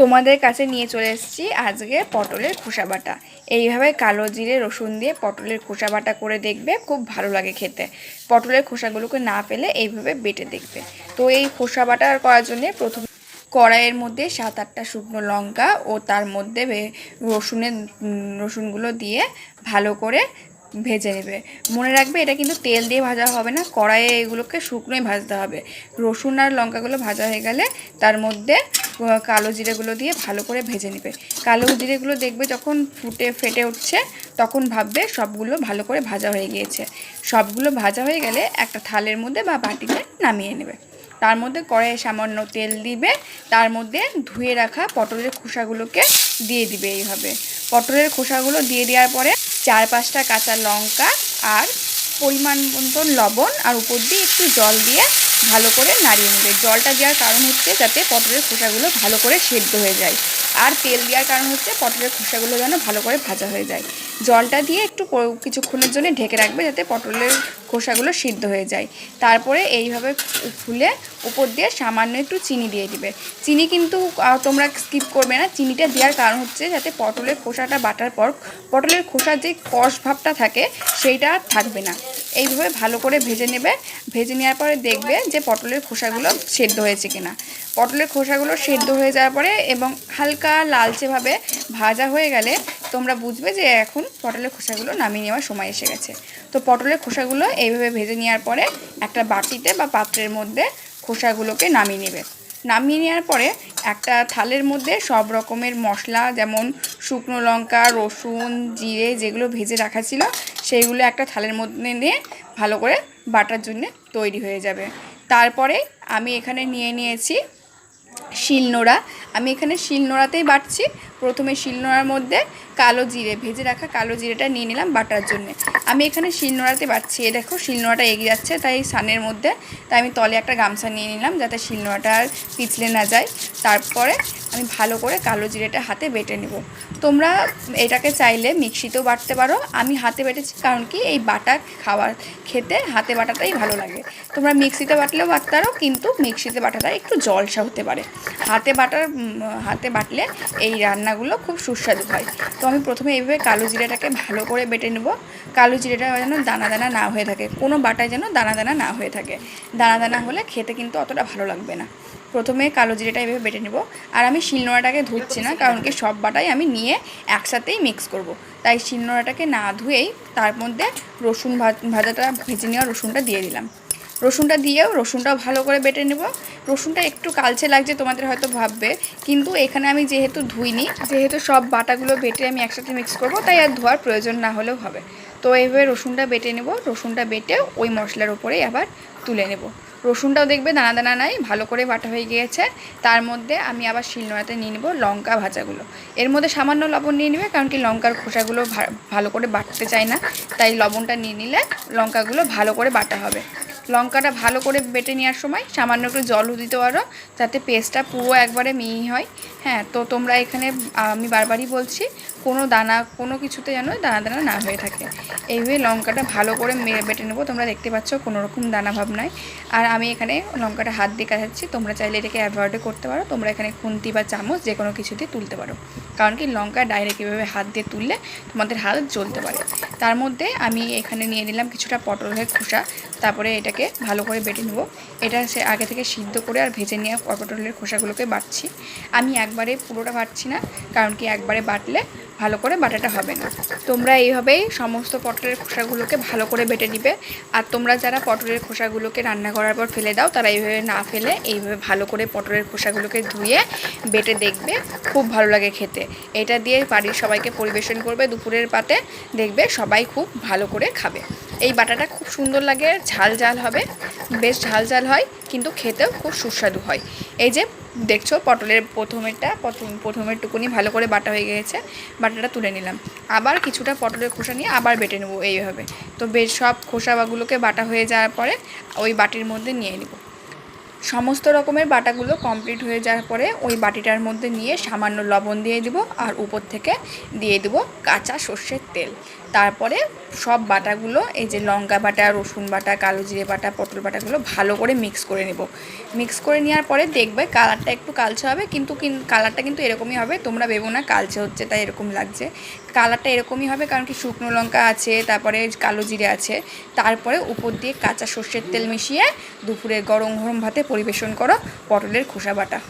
তোমাদের কাছে নিয়ে চলে এসেছি আজকে পটলের খোসা বাটা। এইভাবে কালো জিরে, রসুন দিয়ে পটলের খোসা বাটা করে দেখবে, খুব ভালো লাগে খেতে। পটলের খোসাগুলোকে না পেলে এইভাবে বেটে দেখবে। তো এই খোসা বাটা করার জন্যে প্রথম কড়াইয়ের মধ্যে সাত আটটা শুকনো লঙ্কা ও তার মধ্যে রসুনের রসুনগুলো দিয়ে ভালো করে ভেজে নেবে। মনে রাখবে এটা কিন্তু তেল দিয়ে ভাজা হবে না, কড়াইয়ে এগুলোকে শুকনোই ভাজতে হবে। রসুন আর লঙ্কাগুলো ভাজা হয়ে গেলে তার মধ্যে কালো জিরেগুলো দিয়ে ভালো করে ভেজে নেবে। কালো জিরেগুলো দেখবে যখন ফুটে, ফেটে উঠছে, তখন ভাববে সবগুলো ভালো করে ভাজা হয়ে গিয়েছে। সবগুলো ভাজা হয়ে গেলে একটা থালের মধ্যে বা বাটিতে নামিয়ে নেবে। তার মধ্যে কড়াইয়ে সামান্য তেল দিবে, তার মধ্যে ধুয়ে রাখা পটলের খোসাগুলোকে দিয়ে দিবে এইভাবে। পটলের খোসাগুলো দিয়ে দেওয়ার পরে চার পাঁচটা কাঁচা লঙ্কা আর পরিমাণ মতন লবণ আর উপর দিয়ে একটু জল দিয়ে ভালো করে নাড়িয়ে নেবে। জলটা দেওয়ার কারণ হচ্ছে যাতে পটলের খোসাগুলো ভালো করে সেদ্ধ হয়ে যায়। আর তেল দেওয়ার কারণ হচ্ছে পটলের খোসাগুলো যেন ভালো করে ভাজা হয়ে যায়। জলটা দিয়ে একটু কিছুক্ষণের জন্য ঢেকে রাখবে যাতে পটলের খোসাগুলো সিদ্ধ হয়ে যায়। তারপরে এইভাবে ফুলে উপর দিয়ে সামান্য একটু চিনি দিয়ে দিবে। চিনি কিন্তু তোমরা স্কিপ করবে না। চিনিটা দেওয়ার কারণ হচ্ছে যাতে পটলের খোসাটা বাটার পর, পটলের খোসার যে কষ ভাবটা থাকে, সেইটা থাকবে না। এইভাবে ভালো করে ভেজে নেবে। ভেজে নেওয়ার পরে দেখবে যে পটলের খোসাগুলো সেদ্ধ হয়েছে কিনা। পটলের খোসাগুলো সেদ্ধ হয়ে যাওয়ার পরে এবং হালকা লালচেভাবে ভাজা হয়ে গেলে তোমরা বুঝবে যে এখন পটলের খোসাগুলো নামিয়ে নেওয়ার সময় এসে গেছে। তো পটলের খোসাগুলো এইভাবে ভেজে নেওয়ার পরে একটা বাটিতে বা পাত্রের মধ্যে খোসাগুলোকে নামিয়ে নেবে। নামিয়ে নেওয়ার পরে একটা থালের মধ্যে সব রকমের মশলা যেমন শুকনো লঙ্কা, রসুন, জিরে যেগুলো ভেজে রাখা ছিল সেইগুলো একটা থালের মধ্যে নিয়ে ভালো করে বাটার জন্য তৈরি হয়ে যাবে। তারপরে আমি এখানে নিয়ে নিয়েছি শিলনোড়া। আমি এখানে শিলনোড়াতেই বাটছি। প্রথমে শিলনোড়ার মধ্যে কালো জিরে, ভেজে রাখা কালো জিরেটা নিয়ে নিলাম বাটার জন্য। আমি এখানে শিলনোড়াতে বাটছি এ দেখো শিলনোড়াটা এগিয়ে যাচ্ছে, তাই সানের মধ্যে। তাই আমি তলে একটা গামছা নিয়ে নিলাম যাতে শিলনোড়াটা আর পিছলে না যায়। তারপরে আমি ভালো করে কালো জিরেটা হাতে বেটে নেব। তোমরা এটাকে চাইলে মিক্সিতেও বাটতে পারো। আমি হাতে বেটেছি কারণ কি, এই বাটা খাওয়ার খেতে হাতে বাটাটাই ভালো লাগে। তোমরা মিক্সিতে বাটলেও বাটতে পারো, কিন্তু মিক্সিতে বাটাটা একটু জলসা হতে পারে। হাতে বাটার হাতে বাটলে এই রান্নাগুলো খুব সুস্বাদু হয়। তো আমি প্রথমে এইভাবে কালো জিরেটাকে ভালো করে বেটে নেব। কালো জিরেটা যেন দানা দানা না হয়ে থাকে। কোনো বাটায় যেন দানা দানা না হয়ে থাকে। দানা দানা হলে খেতে কিন্তু অতটা ভালো লাগবে না। প্রথমে কালো জিরেটা এভাবে বেটে নেব। আর আমি শিলনোড়াটাকে ধুচ্ছি না, কারণ কি সব বাটাই আমি নিয়ে একসাথেই মিক্স করব। তাই শিলনোড়াটাকে না ধুয়েই তার মধ্যে রসুন ভাজাটা, ভেজে নেওয়া রসুনটা দিয়ে দিলাম। রসুনটা দিয়েও রসুনটাও ভালো করে বেটে নেব। রসুনটা একটু কালচে লাগছে, তোমাদের হয়তো ভাববে। কিন্তু এখানে আমি যেহেতু ধুইনি, যেহেতু সব বাটাগুলো বেটে আমি একসাথে মিক্স করব, তাই আর ধোয়ার প্রয়োজন না হলেও হবে। তো এইভাবে রসুনটা বেটে নেব, রসুনটা বেটে ওই মশলার উপরেই আবার তুলে নেব। রসুনটাও দেখবে দানা দানা নাই, ভালো করে বাটা হয়ে গিয়েছে। তার মধ্যে আমি আবার শিলনোড়াতে নিয়ে নেব লঙ্কা ভাজাগুলো। এর মধ্যে সামান্য লবণ নিয়ে নেবে, কারণ কি লঙ্কার খোসাগুলো ভালো করে বাটতে চায় না। তাই লবণটা নিয়ে নিলে লঙ্কাগুলো ভালো করে বাটা হবে। লঙ্কাটা ভালো করে বেটে নেওয়ার সময় সামান্য একটু জলও দিতে পারো, যাতে পেস্টটা পুরো একবারে মিহি হয়। হ্যাঁ তো তোমরা এখানে, আমি বারবারই বলছি, কোনো দানা, কোনো কিছুতে যেন দানা দানা না হয়ে থাকে। এইভাবে লঙ্কাটা ভালো করে বেটে নেব। তোমরা দেখতে পাচ্ছ কোনো রকম দানা ভাব নাই। আর আমি এখানে লঙ্কাটা হাত দিয়ে কাটাচ্ছি। তোমরা চাইলে এটাকে অ্যাভয়েডও করতে পারো। তোমরা এখানে খুন্তি বা চামচ যে কোনো কিছু দিয়ে তুলতে পারো। কারণ কি লঙ্কা ডাইরেক্ট এভাবে হাত দিয়ে তুললে তোমাদের হাত জ্বলতে পারে। তার মধ্যে আমি এখানে নিয়ে নিলাম কিছুটা পটলের খোসা। তারপরে এটাকে ভালো করে বেটে নেব। এটা সে আগে থেকে সিদ্ধ করে আর ভেজে নিয়ে পটলের খোসাগুলোকে বাটছি। আমি একবারে পুরোটা বাটছি না, কারণ কি একবারে বাটলে ভালো করে বাটাটা হবে না। তোমরা এইভাবেই সমস্ত পটলের খোসাগুলোকে ভালো করে বেটে নিবে। আর তোমরা যারা পটলের খোসাগুলোকে রান্না করার পর ফেলে দাও, তারা এইভাবে না ফেলে এইভাবে ভালো করে পটলের খোসাগুলোকে ধুয়ে বেটে দেখবে। খুব ভালো লাগে খেতে। এটা দিয়ে বাড়ির সবাইকে পরিবেশন করবে, দুপুরের পাতে দেখবে সবাই খুব ভালো করে খাবে। এই বাটাটা খুব সুন্দর লাগে, ঝাল ঝাল হবে। বেশ ঝাল ঝাল হয়, কিন্তু খেতেও খুব সুস্বাদু হয়। এই যে দেখছ, পটলের প্রথমেরটা, প্রথম, প্রথমের টুকুনি ভালো করে বাটা হয়ে গিয়েছে বাটাটা তুলে নিলাম। আবার কিছুটা পটলের খোসা নিয়ে আবার বেটে নেব এইভাবে। তো বেশ, সব খোসাগুলোকে বাটা হয়ে যাওয়ার পরে ওই বাটির মধ্যে নিয়ে নেব। সমস্ত রকমের বাটাগুলো কমপ্লিট হয়ে যাওয়ার পরে ওই বাটিটার মধ্যে নিয়ে সামান্য লবণ দিয়ে দিব আর উপর থেকে দিয়ে দিব কাঁচা সর্ষের তেল। তারপরে সব বাটাগুলো, এই যে লঙ্কা বাটা, রসুন বাটা, কালো জিরে বাটা, পটল বাটাগুলো ভালো করে মিক্স করে নেব। মিক্স করে নেওয়ার পরে দেখবে কালারটা একটু কালচে হবে, কিন্তু কিন- কালারটা কিন্তু এরকমই হবে। তোমরা ভেবো না, কালচে হচ্ছে তাই এরকম লাগছে। কালারটা এরকমই হবে, কারণ কি শুকনো লঙ্কা আছে, তারপরে কালো জিরে আছে। তারপরে উপর দিয়ে কাঁচা সর্ষের তেল মিশিয়ে দুপুরে গরম গরম ভাতে পরিবেশন করো পটলের খোসা বাটা।